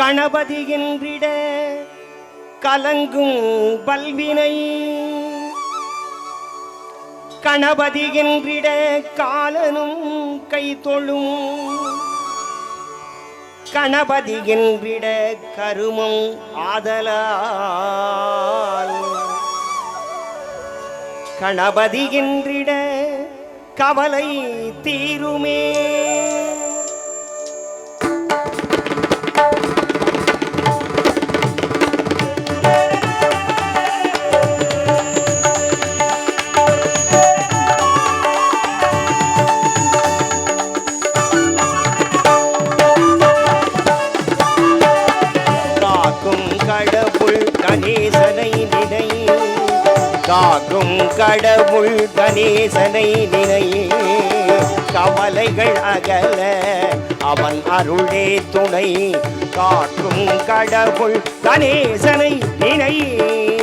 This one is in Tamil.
கணபதி என்றிட கலங்கும் பல்வினை. கணபதி என்றிட காலனும் கை தொழும் கணபதி என்றிட கருமம் ஆதலால். கணபதி என்றிட கவலை தீருமே. காக்கும் கடவுள் கணேசனை நினையே. கவலைகள் அகல அவன் அருளே துணை. காக்கும் கடவுள் கணேசனை நினையே.